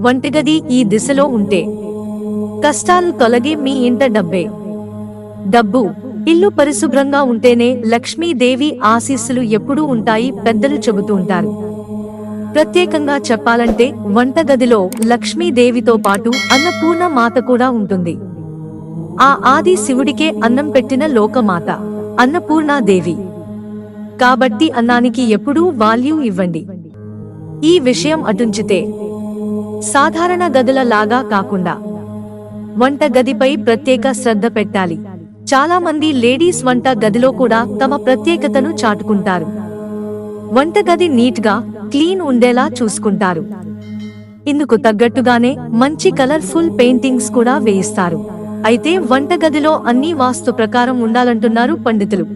వంటగది ఈ దిశలో ఉంటే. కష్టాలు తొలగి మీ ఇంట డబ్బే. డబ్బు ఇల్లు పరిశుభ్రంగా ఉంటేనే లక్ష్మీదేవి ఆశీస్సులు ఎప్పుడూ ఉంటాయి పెద్దలు చెబుతూ ఉంటారు. ప్రత్యేకంగా చెప్పాలంటే వంటగదిలో లక్ష్మీదేవితో పాటు అన్నపూర్ణ మాత కూడా ఉంటుంది. ఆ ఆది శివుడికే అన్నం పెట్టిన లోకమాత అన్నపూర్ణాదేవి. కాబట్టి అన్నానికి ఎప్పుడూ వాల్యూ ఇవ్వండి. ఈ విషయం అటుంచితే సాధారణ గదుల లాగా కాకుండా. వంట గదిపై ప్రత్యేక శ్రద్ధ పెట్టాలి. చాలా మంది లేడీస్ వంట గదిలో కూడా తమ ప్రత్యేకతను చాటుకుంటారు. వంటగది నీట్గా క్లీన్ ఉండేలా చూసుకుంటారు. ఇందుకు తగ్గట్టుగానే మంచి కలర్ఫుల్ పెయింటింగ్స్ కూడా వేయిస్తారు. అయితే వంటగదిలో అన్ని వాస్తు ప్రకారం ఉండాలంటున్నారు పండితులు.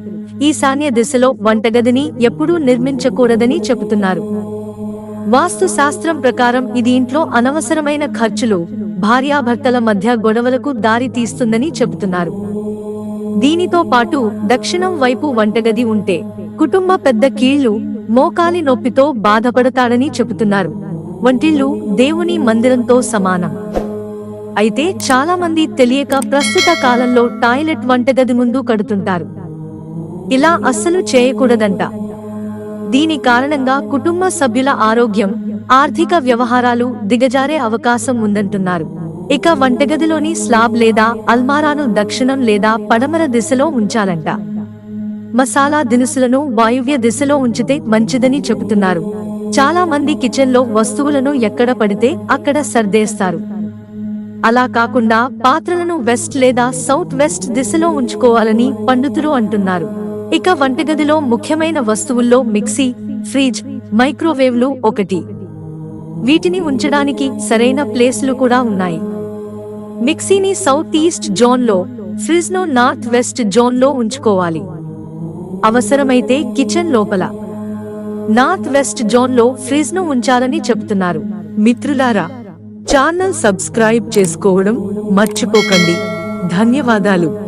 ఈశాన్య దిశలో వంటగదిని ఎప్పుడూ నిర్మించకూడదని చెబుతున్నారు. వాస్తు శాస్త్రం ప్రకారం ఇది ఇంట్లో అనవసరమైన ఖర్చులు భార్యాభర్తల మధ్య గొడవలకు దారి తీస్తుందని చెబుతున్నారు. దీనితో పాటు దక్షిణం వైపు వంటగది ఉంటే కుటుంబ పెద్ద కీళ్ళు మోకాలి నొప్పితో బాధపడతాడని చెబుతున్నారు. వంటిల్లు దేవుని మందిరంతో సమానం. అయితే చాలా మంది తెలియక ప్రస్తుత కాలంలో టాయిలెట్ వంటగది ముందు కడుతుంటారు. ఇలా అస్సలు చేయకూడదంట. దీని కారణంగా కుటుంబ సభ్యుల ఆరోగ్యం ఆర్థిక వ్యవహారాలు దిగజారే అవకాశం ఉందంటున్నారు. ఇక వంటగదిలోని స్లాబ్ లేదా అల్మారాను దక్షిణం లేదా పడమర దిశలో ఉంచాలంట. మసాలా దినుసులను వాయువ్య దిశలో ఉంచితే మంచిదని చెబుతున్నారు. చాలా మంది కిచెన్లో వస్తువులను ఎక్కడ పడితే అక్కడ సర్దేస్తారు. అలా కాకుండా పాత్రలను వెస్ట్ లేదా సౌత్ వెస్ట్ దిశలో ఉంచుకోవాలని పండితులు అంటున్నారు. ఇక వంటగదిలో ముఖ్యమైన వస్తువుల్లో మిక్సీ ఫ్రిడ్జ్ మైక్రోవేవ్లు ఒకటి. వీటిని ఉంచడానికి సరైన ప్లేస్లు కూడా ఉన్నాయి. మిక్సీని సౌత్ ఈస్ట్ జోన్లో ఫ్రిజ్ను నార్త్ వెస్ట్ జోన్లో ఉంచుకోవాలి. అవసరమైతే కిచెన్ లోపల. నార్త్ వెస్ట్ జోన్లో ఫ్రిజ్ను ఉంచాలని చెబుతున్నారు మిత్రులారా ఛానల్ సబ్స్క్రైబ్ చేసుకోవడం మర్చిపోకండి. ధన్యవాదాలు.